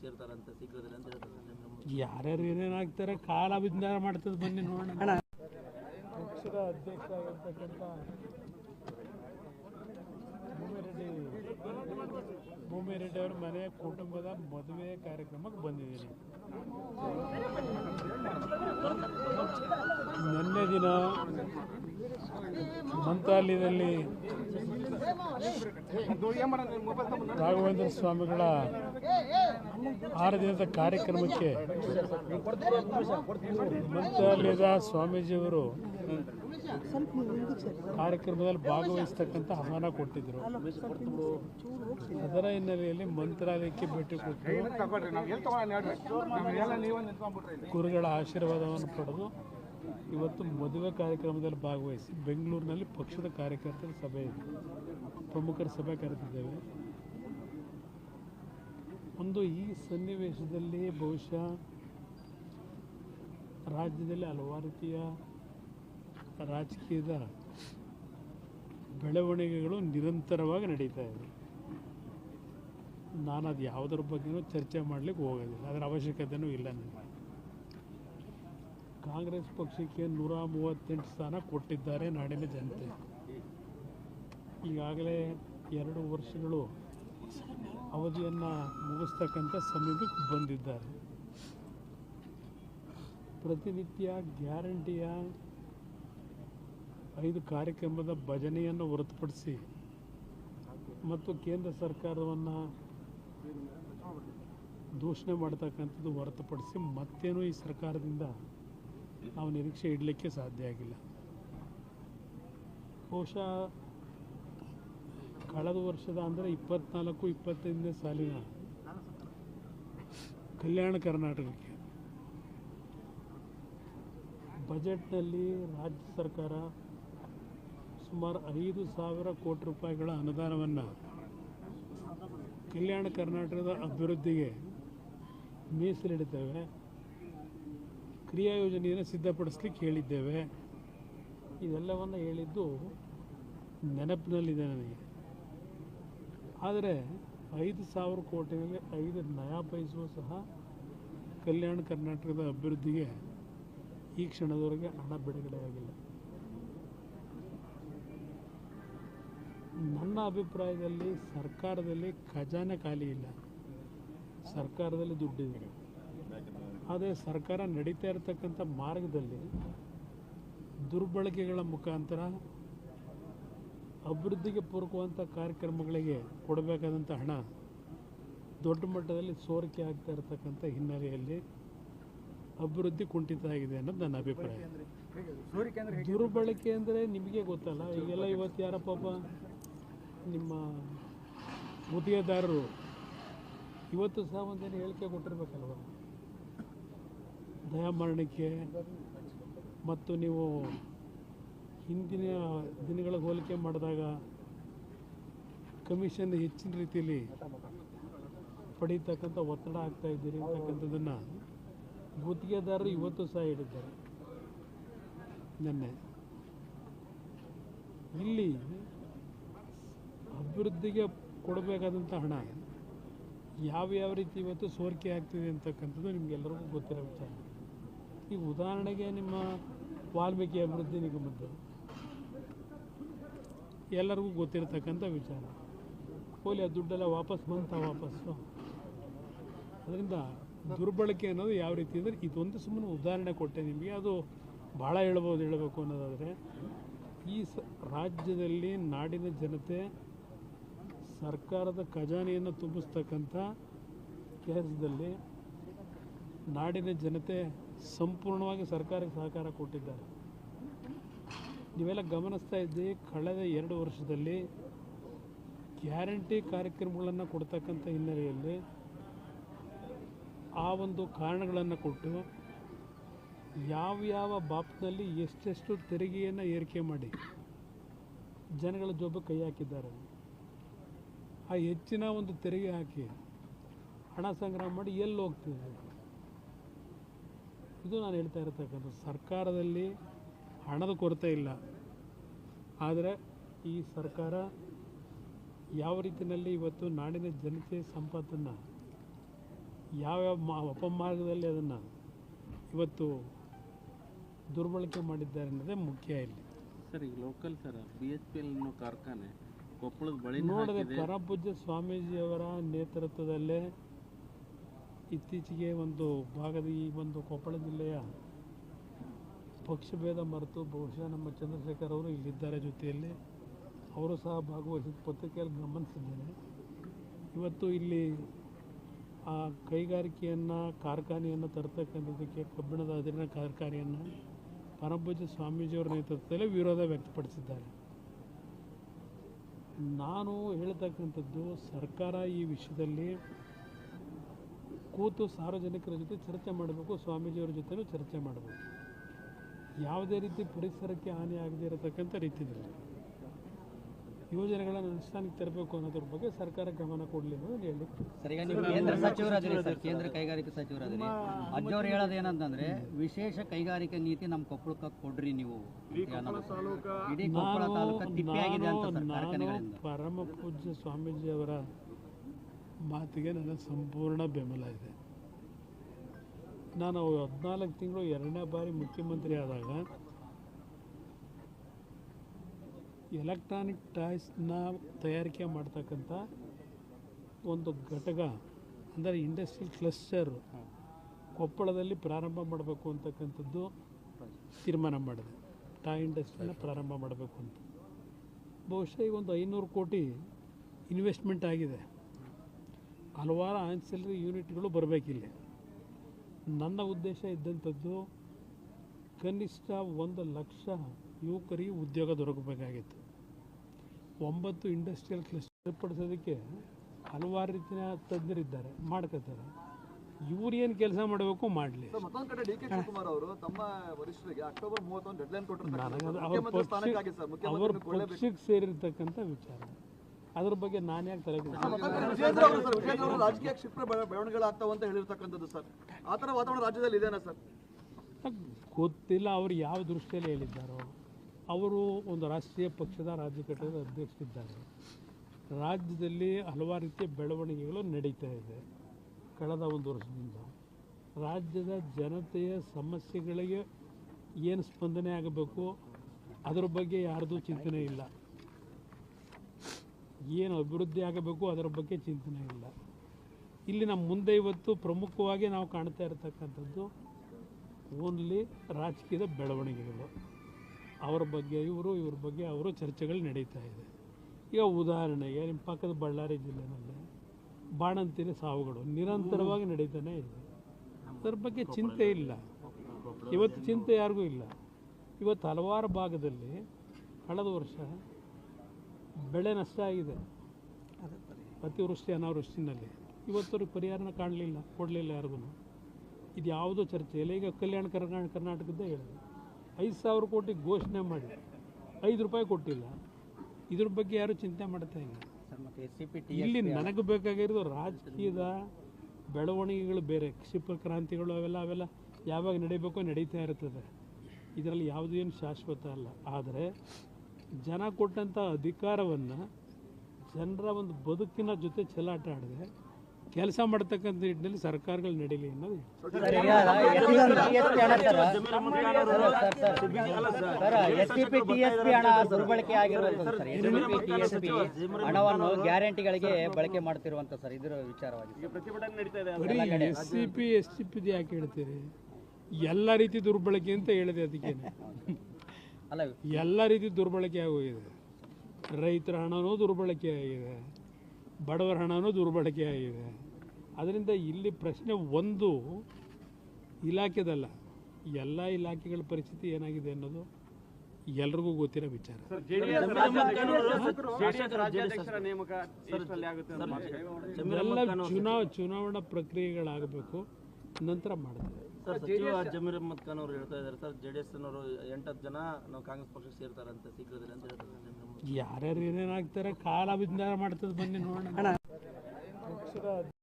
ಸೇರ್ತಾರಂತ ಶೀಘ್ರದಲ್ಲಿ ಅಂತ ಹೇಳ್ತಾರೆ ನಮ್ಮ ಯಾರ್ಯಾರು ಏನೇನಾಗ್ತಾರೆ ಕಾಲ ವಿಜ್ಞಾನ ಮಾಡ್ತದೆ ಬನ್ನಿ ನೋಡೋಣ. ಪಕ್ಷದ ಅಧ್ಯಕ್ಷ ಆಗಿರ್ತಕ್ಕಂಥ ಭೂಮಿರೆಡ್ಡಿ ಭೂಮಿರೆಡ್ಡಿ ಅವ್ರ ಮನೆ ಕುಟುಂಬದ ಮದುವೆ ಕಾರ್ಯಕ್ರಮಕ್ಕೆ ಬಂದಿದ್ದೀನಿ. ನಿನ್ನೆ ದಿನ ಮಂತ್ರಾಲಯದಲ್ಲಿ ರಾಘವೇಂದ್ರ ಸ್ವಾಮಿಗಳ ಆರು ದಿನದ ಕಾರ್ಯಕ್ರಮಕ್ಕೆ ಮಂತ್ರಾಲಯದ ಸ್ವಾಮೀಜಿಯವರು ಕಾರ್ಯಕ್ರಮದಲ್ಲಿ ಭಾಗವಹಿಸ್ತಕ್ಕಂಥ ಆಹ್ವಾನ ಕೊಟ್ಟಿದ್ದರು. ಅದರ ಹಿನ್ನೆಲೆಯಲ್ಲಿ ಮಂತ್ರಾಲಯಕ್ಕೆ ಭೇಟಿ ಕೊಟ್ಟು ಗುರುಗಳ ಆಶೀರ್ವಾದವನ್ನು ಪಡೆದು ಇವತ್ತು ಮದುವೆ ಕಾರ್ಯಕ್ರಮದಲ್ಲಿ ಭಾಗವಹಿಸಿ ಬೆಂಗಳೂರಿನಲ್ಲಿ ಪಕ್ಷದ ಕಾರ್ಯಕರ್ತರ ಸಭೆ ಇದೆ. ಪ್ರಮುಖರ ಸಭೆ ಕರೆದಿದ್ದೇವೆ. ಒಂದು ಈ ಸನ್ನಿವೇಶದಲ್ಲಿ ಬಹುಶಃ ರಾಜ್ಯದಲ್ಲಿ ಹಲವಾರು ರೀತಿಯ ರಾಜಕೀಯದ ಬೆಳವಣಿಗೆಗಳು ನಿರಂತರವಾಗಿ ನಡೀತಾ ಇದೆ. ನಾನು ಅದು ಯಾವುದರ ಬಗ್ಗೆನೂ ಚರ್ಚೆ ಮಾಡಲಿಕ್ಕೆ ಹೋಗೋದಿಲ್ಲ. ಅದರ ಅವಶ್ಯಕತೆಯೂ ಇಲ್ಲ ನನಗೆ. ಕಾಂಗ್ರೆಸ್ ಪಕ್ಷಕ್ಕೆ ನೂರ ಮೂವತ್ತೆಂಟು ಸ್ಥಾನ ಕೊಟ್ಟಿದ್ದಾರೆ ನಾಡಿನ ಜನತೆ. ಈಗಾಗಲೇ ಎರಡು ವರ್ಷಗಳು ಅವಧಿಯನ್ನು ಮುಗಿಸ್ತಕ್ಕಂಥ ಸಮೀಪಕ್ಕೆ ಬಂದಿದ್ದಾರೆ. ಪ್ರತಿನಿತ್ಯ ಗ್ಯಾರಂಟಿಯ ಐದು ಕಾರ್ಯಕ್ರಮದ ಭಜನೆಯನ್ನು ಹೊರತುಪಡಿಸಿ ಮತ್ತು ಕೇಂದ್ರ ಸರ್ಕಾರವನ್ನು ದೂಷಣೆ ಮಾಡ್ತಕ್ಕಂಥದ್ದು ಹೊರತುಪಡಿಸಿ ಮತ್ತೇನು ಈ ಸರ್ಕಾರದಿಂದ ನಾವು ನಿರೀಕ್ಷೆ ಇಡಲಿಕ್ಕೆ ಸಾಧ್ಯ ಆಗಿಲ್ಲ. ಬಹುಶಃ ಕಳೆದ ವರ್ಷದ ಅಂದರೆ ಇಪ್ಪತ್ನಾಲ್ಕು, ಇಪ್ಪತ್ತೈದನೇ ಸಾಲಿನ ಕಲ್ಯಾಣ ಕರ್ನಾಟಕಕ್ಕೆ. ಬಜೆಟ್ನಲ್ಲಿ ರಾಜ್ಯ ಸರ್ಕಾರ ಸುಮಾರು ಐದು ಸಾವಿರ ಕೋಟಿ ರೂಪಾಯಿಗಳ ಅನುದಾನವನ್ನು ಕಲ್ಯಾಣ ಕರ್ನಾಟಕದ ಅಭಿವೃದ್ಧಿಗೆ ಮೀಸಲಿಡುತ್ತೇವೆ. ಕ್ರಿಯಾ ಯೋಜನೆಯನ್ನು ಸಿದ್ಧಪಡಿಸ್ಲಿಕ್ಕೆ ಹೇಳಿದ್ದೇವೆ. ಇದೆಲ್ಲವನ್ನು ಹೇಳಿದ್ದು ನೆನಪಿನಲ್ಲಿದೆ ನನಗೆ. ಆದರೆ ಐದು ಸಾವಿರ ಕೋಟಿಯಲ್ಲಿ ಐದು ನಯಾ ಬಯಸುವ ಸಹ ಕಲ್ಯಾಣ ಕರ್ನಾಟಕದ ಅಭಿವೃದ್ಧಿಗೆ ಈ ಕ್ಷಣದವರೆಗೆ ಹಣ ಬಿಡುಗಡೆಯಾಗಿಲ್ಲ ನನ್ನ ಅಭಿಪ್ರಾಯದಲ್ಲಿ ಸರ್ಕಾರದಲ್ಲಿ ಖಜಾನೆ ಖಾಲಿ ಇಲ್ಲ. ಸರ್ಕಾರದಲ್ಲಿ ದುಡ್ಡಿದೆ. ಆದರೆ ಸರ್ಕಾರ ನಡೀತಾ ಇರತಕ್ಕಂಥ ಮಾರ್ಗದಲ್ಲಿ ದುರ್ಬಳಕೆಗಳ ಮುಖಾಂತರ ಅಭಿವೃದ್ಧಿಗೆ ಪೂರಕವಂಥ ಕಾರ್ಯಕ್ರಮಗಳಿಗೆ ಕೊಡಬೇಕಾದಂಥ ಹಣ ದೊಡ್ಡ ಮಟ್ಟದಲ್ಲಿ ಸೋರಿಕೆ ಆಗ್ತಾ ಇರತಕ್ಕಂಥ ಹಿನ್ನೆಲೆಯಲ್ಲಿ ಅಭಿವೃದ್ಧಿ ಕುಂಠಿತ ಆಗಿದೆ ಅನ್ನೋದು ನನ್ನ ಅಭಿಪ್ರಾಯ. ದುರ್ಬಳಕೆ ಅಂದರೆ ನಿಮಗೆ ಗೊತ್ತಲ್ಲ, ಈಗೆಲ್ಲ ಇವತ್ತು ಯಾರ ಪಾಪ ನಿಮ್ಮ ಗುತ್ತಿಗೆದಾರರು ಇವತ್ತು ಸಹ ಒಂದೇನು ಹೇಳಿಕೆ ಕೊಟ್ಟಿರ್ಬೇಕಲ್ವ? ದಯಾಮರಣಕ್ಕೆ ಮತ್ತು ನೀವು ಹಿಂದಿನ ದಿನಗಳ ಹೋಲಿಕೆ ಮಾಡಿದಾಗ ಕಮಿಷನ್ ಹೆಚ್ಚಿನ ರೀತಿಯಲ್ಲಿ ಪಡೀತಕ್ಕಂಥ ಒತ್ತಡ ಆಗ್ತಾ ಇದ್ದೀರಿ ಅಂತಕ್ಕಂಥದ್ದನ್ನು ಗುತ್ತಿಗೆದಾರರು ಇವತ್ತು ಸಹ ಹೇಳಿದ್ದಾರೆ. ನಿನ್ನೆ. ಇಲ್ಲಿ ಅಭಿವೃದ್ಧಿಗೆ ಕೊಡಬೇಕಾದಂಥ ಹಣ ಯಾವ್ಯಾವ ಯಾವ ರೀತಿ ಇವತ್ತು ಸೋರಿಕೆ ಆಗ್ತಿದೆ ಅಂತಕ್ಕಂಥದ್ದು ನಿಮಗೆಲ್ಲರಿಗೂ ಗೊತ್ತಿರೋ ವಿಚಾರ. ಈಗ ಉದಾಹರಣೆಗೆ ನಿಮ್ಮ ವಾಲ್ಮೀಕಿ ಅಭಿವೃದ್ಧಿ ನಿಗಮದ್ದು. ಎಲ್ಲರಿಗೂ ಗೊತ್ತಿರತಕ್ಕಂಥ ವಿಚಾರ. ಪೋಲಿ ಆ ದುಡ್ಡೆಲ್ಲ ವಾಪಸ್ ಬಂತ ವಾಪಸ್ಸು. ಅದರಿಂದ ದುರ್ಬಳಕೆ ಅನ್ನೋದು ಯಾವ ರೀತಿ ಅಂದರೆ ಇದೊಂದು ಸುಮ್ಮನೆ ಉದಾಹರಣೆ ಕೊಟ್ಟೆ ನಿಮಗೆ. ಅದು ಭಾಳ ಹೇಳ್ಬೋದು, ಹೇಳಬೇಕು ಅನ್ನೋದಾದರೆ, ಈ ಸ ರಾಜ್ಯದಲ್ಲಿ ನಾಡಿನ ಜನತೆ ಸರ್ಕಾರದ ಖಜಾನೆಯನ್ನು ತುಂಬಿಸ್ತಕ್ಕಂಥ ಕೆಲಸದಲ್ಲಿ ನಾಡಿನ ಜನತೆ ಸಂಪೂರ್ಣವಾಗಿ ಸರ್ಕಾರಕ್ಕೆ ಸಹಕಾರ ಕೊಟ್ಟಿದ್ದಾರೆ. ನೀವೆಲ್ಲ ಗಮನಿಸ್ತಾ ಇದ್ದೀವಿ ಕಳೆದ ಎರಡು ವರ್ಷದಲ್ಲಿ ಗ್ಯಾರಂಟಿ ಕಾರ್ಯಕ್ರಮಗಳನ್ನು ಕೊಡ್ತಕ್ಕಂಥ ಹಿನ್ನೆಲೆಯಲ್ಲಿ ಆ ಒಂದು ಕಾರಣಗಳನ್ನು ಕೊಟ್ಟು ಯಾವ್ಯಾವ ಯಾವ ಬಾಪ್ನಲ್ಲಿ ಎಷ್ಟೆಷ್ಟು ತೆರಿಗೆಯನ್ನು ಏರಿಕೆ ಮಾಡಿ ಜನಗಳ ಜೋಬ ಕೈ ಹಾಕಿದ್ದಾರೆ. ಆ ಹೆಚ್ಚಿನ ಒಂದು ತೆರಿಗೆ ಹಾಕಿ ಹಣ ಸಂಗ್ರಹ ಮಾಡಿ ಎಲ್ಲಿ ಹೋಗ್ತಿದೆ? ಇದು ನಾನು ಹೇಳ್ತಾ ಇರತಕ್ಕಂಥ ಸರ್ಕಾರದಲ್ಲಿ ಹಣದ ಕೊರತೆ ಇಲ್ಲ. ಆದರೆ ಈ ಸರ್ಕಾರ ಯಾವ ರೀತಿಯಲ್ಲಿ ಇವತ್ತು ನಾಡಿನ ಜನತೆ ಸಂಪತ್ತನ್ನು ಯಾವ್ಯಾವ ಮಾ ಅಪಮಾರ್ಗದಲ್ಲಿ ಅದನ್ನು ಇವತ್ತು ದುರ್ಬಳಕೆ ಮಾಡಿದ್ದಾರೆ ಅನ್ನೋದೇ ಮುಖ್ಯ ಇಲ್ಲಿ. ಸರ್ ಈಗ local sir B H P L ಅನ್ನೋ ಕಾರ್ಖಾನೆ ಕೊಪ್ಪಳದ ಬಳಿ ನೋಡದೆ ಪರಪೂಜ್ಯ ಸ್ವಾಮೀಜಿಯವರ ನೇತೃತ್ವದಲ್ಲೇ ಇತ್ತೀಚೆಗೆ ಒಂದು ಭಾಗದ ಈ ಒಂದು ಕೊಪ್ಪಳ ಜಿಲ್ಲೆಯ ಪಕ್ಷಭೇದ ಮರೆತು ಬಹುಶಃ ನಮ್ಮ ಚಂದ್ರಶೇಖರ್ ಅವರು ಇಲ್ಲಿದ್ದಾರೆ ಜೊತೆಯಲ್ಲಿ. ಅವರು ಸಹ ಭಾಗವಹಿಸಿದ ಪತ್ರಿಕೆಯಲ್ಲಿ ಗಮನಿಸಿದ್ದೇನೆ ಇವತ್ತು ಇಲ್ಲಿ ಆ ಕೈಗಾರಿಕೆಯನ್ನು, ಕಾರ್ಖಾನೆಯನ್ನು ತರ್ತಕ್ಕಂಥದ್ದಕ್ಕೆ, ಕಬ್ಬಿಣದ ಅದಿರಿನ ಕಾರ್ಖಾನೆಯನ್ನು ಪರಂಪೂಜ ಸ್ವಾಮೀಜಿಯವರ ನೇತೃತ್ವದಲ್ಲಿ ವಿರೋಧ ವ್ಯಕ್ತಪಡಿಸಿದ್ದಾರೆ. ನಾನು ಹೇಳ್ತಕ್ಕಂಥದ್ದು, ಸರ್ಕಾರ ಈ ವಿಷಯದಲ್ಲಿ ಕೂತು ಸಾರ್ವಜನಿಕರ ಜೊತೆ ಚರ್ಚೆ ಮಾಡಬೇಕು ಸ್ವಾಮೀಜಿಯವರ ಜೊತೆನೂ ಚರ್ಚೆ ಮಾಡಬೇಕು. ಯಾವುದೇ ರೀತಿ ಪರಿಸರಕ್ಕೆ ಹಾನಿ ಆಗದೇ ಇರತಕ್ಕಂಥ ರೀತಿಯಲ್ಲಿ ಯೋಜನೆಗಳನ್ನು ಅನುಷ್ಠಾನಕ್ಕೆ ತರಬೇಕು ಅನ್ನೋದ್ರ ಬಗ್ಗೆ ಸರ್ಕಾರ ಗಮನ ಕೊಡಲಿ ಅನ್ನೋದು ಹೇಳಿ. ನೀವು ಕೇಂದ್ರ ಸಚಿವರಾದ್ರಿ ಸರ್ ಕೇಂದ್ರ ಕೈಗಾರಿಕಾ ಸಚಿವರಾದ್ರಿ. ಅಜ್ಜವ್ರು ಹೇಳೋದು ಏನಂತಂದ್ರೆ ವಿಶೇಷ ಕೈಗಾರಿಕಾ ನೀತಿ ನಮ್ಮ ಕೊಪ್ಪಳಕ್ಕೆ ಕೊಡ್ರಿ ನೀವು. ಇಡೀ ಕೊಪ್ಪಳ ತಾಲೂಕು ಅಂತ ಪರಮ ಪೂಜ್ಯ ಸ್ವಾಮೀಜಿಯವರ ಮಾತಿಗೆ ನನ್ನ ಸಂಪೂರ್ಣ ಬೆಂಬಲ ಇದೆ. ನಾನು ಹದಿನಾಲ್ಕು ತಿಂಗಳು ಎರಡನೇ ಬಾರಿ ಮುಖ್ಯಮಂತ್ರಿ ಆದಾಗ ಎಲೆಕ್ಟ್ರಾನಿಕ್ ಟಾಯ್ಸ್ನ ತಯಾರಿಕೆ ಮಾಡ್ತಕ್ಕಂಥ ಒಂದು ಘಟಕ, ಅಂದರೆ ಇಂಡಸ್ಟ್ರಿ ಕ್ಲಸ್ಟರ್ ಕೊಪ್ಪಳದಲ್ಲಿ ಪ್ರಾರಂಭ ಮಾಡಬೇಕು ಅಂತಕ್ಕಂಥದ್ದು ತೀರ್ಮಾನ ಮಾಡಿದೆ. ಟಾಯ್ ಇಂಡಸ್ಟ್ರಿನ ಪ್ರಾರಂಭ ಮಾಡಬೇಕು ಅಂತ. ಬಹುಶಃ ಈಗ ಒಂದು ಐನೂರು ಕೋಟಿ ಇನ್ವೆಸ್ಟ್ಮೆಂಟ್ ಆಗಿದೆ. ಹಲವಾರು ಆನ್ಸಿಲರಿ ಯೂನಿಟ್ಗಳು ಬರಬೇಕಿಲ್ಲ. ನನ್ನ ಉದ್ದೇಶ ಇದ್ದಂಥದ್ದು ಕನಿಷ್ಠ ಒಂದು ಲಕ್ಷ ಯುವಕರಿಗೆ ಉದ್ಯೋಗ ದೊರಕಬೇಕಾಗಿತ್ತು. ಒಂಬತ್ತು ಇಂಡಸ್ಟ್ರಿಯಲ್ ಕ್ಲಸ್ಟರ್ ಏರ್ಪಡಿಸೋದಕ್ಕೆ ಹಲವಾರು ರೀತಿಯ ತಜ್ಞರಿದ್ದಾರೆ ಮಾಡ್ಕೋತಾರೆ ಇವ್ರು ಏನು ಕೆಲಸ ಮಾಡಬೇಕು ಮಾಡಲಿ. ಅವರು ಪಕ್ಷಕ್ಕೆ ಸೇರಿರ್ತಕ್ಕಂಥ ವಿಚಾರ. ಅದ್ರ ಬಗ್ಗೆ ನಾನು ಯಾಕೆ ತಲೆ ಕೆಡಿಸ್ಕೊಳ್ತೀನಿ? ವಿಜೇಂದ್ರ ಅವರು ಸರ್ ವಿಜೇಂದ್ರ ಅವರು ರಾಜಕೀಯ ಕ್ಷಿಪ್ರ ಬೆಳವಣಿಗೆಗಳು ಬೆಳವಣಿಗೆಗಳಾಗ್ತಾವ ಅಂತ ಹೇಳಿರ್ತಕ್ಕಂಥದ್ದು ಸರ್. ಆ ಥರ ವಾತಾವರಣ ರಾಜ್ಯದಲ್ಲಿ ಇದೆನಾ ಸರ್? ಗೊತ್ತಿಲ್ಲ ಅವರು ಯಾವ ದೃಷ್ಟಿಯಲ್ಲಿ ಹೇಳಿದ್ದಾರೋ. ಅವರು ಒಂದು ರಾಷ್ಟ್ರೀಯ ಪಕ್ಷದ ರಾಜ್ಯ ಘಟಕದ ಅಧ್ಯಕ್ಷರಿದ್ದಾರೆ. ರಾಜ್ಯದಲ್ಲಿ ಹಲವಾರು ರೀತಿಯ ಬೆಳವಣಿಗೆಗಳು ನಡೀತಾ ಇದೆ ಕಳೆದ ಒಂದು ವರ್ಷದಿಂದ. ರಾಜ್ಯದ ಜನತೆಯ ಸಮಸ್ಯೆಗಳಿಗೆ ಏನು ಸ್ಪಂದನೆ ಆಗಬೇಕು ಅದರ ಬಗ್ಗೆ ಯಾರ್ದು ಚಿಂತನೆ ಇಲ್ಲ. ಏನು ಅಭಿವೃದ್ಧಿ ಆಗಬೇಕು ಅದರ ಬಗ್ಗೆ ಚಿಂತನೆ ಇಲ್ಲ. ಇಲ್ಲಿ ನಮ್ಮ ಮುಂದೆ ಇವತ್ತು ಪ್ರಮುಖವಾಗಿ ನಾವು ಕಾಣ್ತಾ ಇರತಕ್ಕಂಥದ್ದು ಓನ್ಲಿ ರಾಜಕೀಯದ ಬೆಳವಣಿಗೆಗಳು. ಅವರ ಬಗ್ಗೆ ಇವರು, ಇವ್ರ ಬಗ್ಗೆ ಅವರು ಚರ್ಚೆಗಳು ನಡೀತಾ ಇದೆ. ಈಗ ಉದಾಹರಣೆಗೆ ನಿಮ್ಮ ಪಕ್ಕದ ಬಳ್ಳಾರಿ ಜಿಲ್ಲೆನಲ್ಲಿ ಬಾಣಂತಿನ ಸಾವುಗಳು ನಿರಂತರವಾಗಿ ನಡೀತಾನೆ ಇದೆ. ಅದರ ಬಗ್ಗೆ ಚಿಂತೆ ಇಲ್ಲ. ಇವತ್ತು ಚಿಂತೆ ಯಾರಿಗೂ ಇಲ್ಲ. ಇವತ್ತು ಹಲವಾರು ಭಾಗದಲ್ಲಿ ಕಳೆದ ವರ್ಷ ಬೆಳೆ ನಷ್ಟ ಆಗಿದೆ. ಅತಿವೃಷ್ಟಿ ಅನಾವೃಷ್ಟಿನಲ್ಲಿ. ಇವತ್ತವ್ರಿಗೆ ಪರಿಹಾರನ ಕಾಣಲಿಲ್ಲ, ಕೊಡಲಿಲ್ಲ ಯಾರಿಗೂ ಇದು ಯಾವುದೋ ಚರ್ಚೆ ಇಲ್ಲ ಈಗ ಕಲ್ಯಾಣ ಕರ್ನಾಟಕ, ಕರ್ನಾಟಕದ್ದೇ ಹೇಳಿದೆ. ಐದು ಸಾವಿರ ಕೋಟಿ ಘೋಷಣೆ ಮಾಡಿ. ಐದು ರೂಪಾಯಿ ಕೊಟ್ಟಿಲ್ಲ. ಇದ್ರ ಬಗ್ಗೆ ಯಾರು ಚಿಂತೆ ಮಾಡ್ತಾ ಇಲ್ಲ. ಇಲ್ಲಿ ನನಗೆ ಬೇಕಾಗಿರೋದು ರಾಜಕೀಯದ ಬೆಳವಣಿಗೆಗಳು ಬೇರೆ. ಕ್ಷಿಪ್ರ ಕ್ರಾಂತಿಗಳು ಅವೆಲ್ಲ ಅವೆಲ್ಲ ಯಾವಾಗ ನಡೀಬೇಕೋ ನಡೀತಾ ಇರ್ತದೆ. ಇದರಲ್ಲಿ ಯಾವುದೇನು ಶಾಶ್ವತ ಅಲ್ಲ. ಆದರೆ ಜನ ಕೊಟ್ಟಂಥ ಅಧಿಕಾರವನ್ನು ಜನರ ಒಂದು ಬದುಕಿನ ಜೊತೆ ಚೆಲ್ಲಾಟ ಆಡದೆ ಕೆಲಸ ಮಾಡ್ತಕ್ಕಂಥ ನಿಟ್ಟಿನಲ್ಲಿ ಸರ್ಕಾರಗಳು ನಡೀಲಿ ಅನ್ನೋದು ದುರ್ಬಳಕೆ ಹಣವನ್ನು ಗ್ಯಾರಂಟಿಗಳಿಗೆ ಬಳಕೆ ಮಾಡ್ತಿರುವಂತ ಸರ್ ಇದರ ವಿಚಾರವಾಗಿ S C P S C P ಯಾಕೆ ಹೇಳ್ತೀರಿ ಎಲ್ಲ ರೀತಿ ದುರ್ಬಳಕೆ ಅಂತ ಹೇಳಿದೆ ಅದಕ್ಕೆ ಅಲ್ಲ ಎಲ್ಲ ರೀತಿ ದುರ್ಬಳಕೆ ಆಗೋಗಿದೆ. ರೈತರ ಹಣವೂ ದುರ್ಬಳಕೆ ಆಗಿದೆ. ಬಡವರ ಹಣವೂ ದುರ್ಬಳಕೆ ಆಗಿದೆ. ಅದರಿಂದ ಇಲ್ಲಿ ಪ್ರಶ್ನೆ ಒಂದು ಇಲಾಖೆದಲ್ಲ ಎಲ್ಲ ಇಲಾಖೆಗಳ ಪರಿಸ್ಥಿತಿ ಏನಾಗಿದೆ ಅನ್ನೋದು ಎಲ್ರಿಗೂ ಗೊತ್ತಿರೋ ವಿಚಾರ. ಎಲ್ಲ ಚುನಾವ ಚುನಾವಣಾ ಪ್ರಕ್ರಿಯೆಗಳಾಗಬೇಕು ನಂತರ ಮಾಡ್ತಾರೆ. ಸರ್ ಸಚಿವ ಜಮೀರ್ ಅಹಮದ್ ಖಾನ್ ಅವರು ಹೇಳ್ತಾ ಇದ್ದಾರೆ ಸರ್. ಜೆಡಿಎಸ್ ಡಿ ಎಸ್ ನವರು ಎಂಟತ್ತು ಜನ ನಾವು ಕಾಂಗ್ರೆಸ್ ಪಕ್ಷಕ್ಕೆ ಸೇರ್ತಾರಂತೆ ಶೀಘ್ರದಲ್ಲಿ ಅಂತ ಹೇಳ್ತಾರೆ ಯಾರ್ಯಾರು ಏನೇನಾಗ್ತಾರೆ ಕಾಲ ವಿಜ್ಞಾನ ಮಾಡ್ತದೆ ಬನ್ನಿ ನೋಡೋಣ.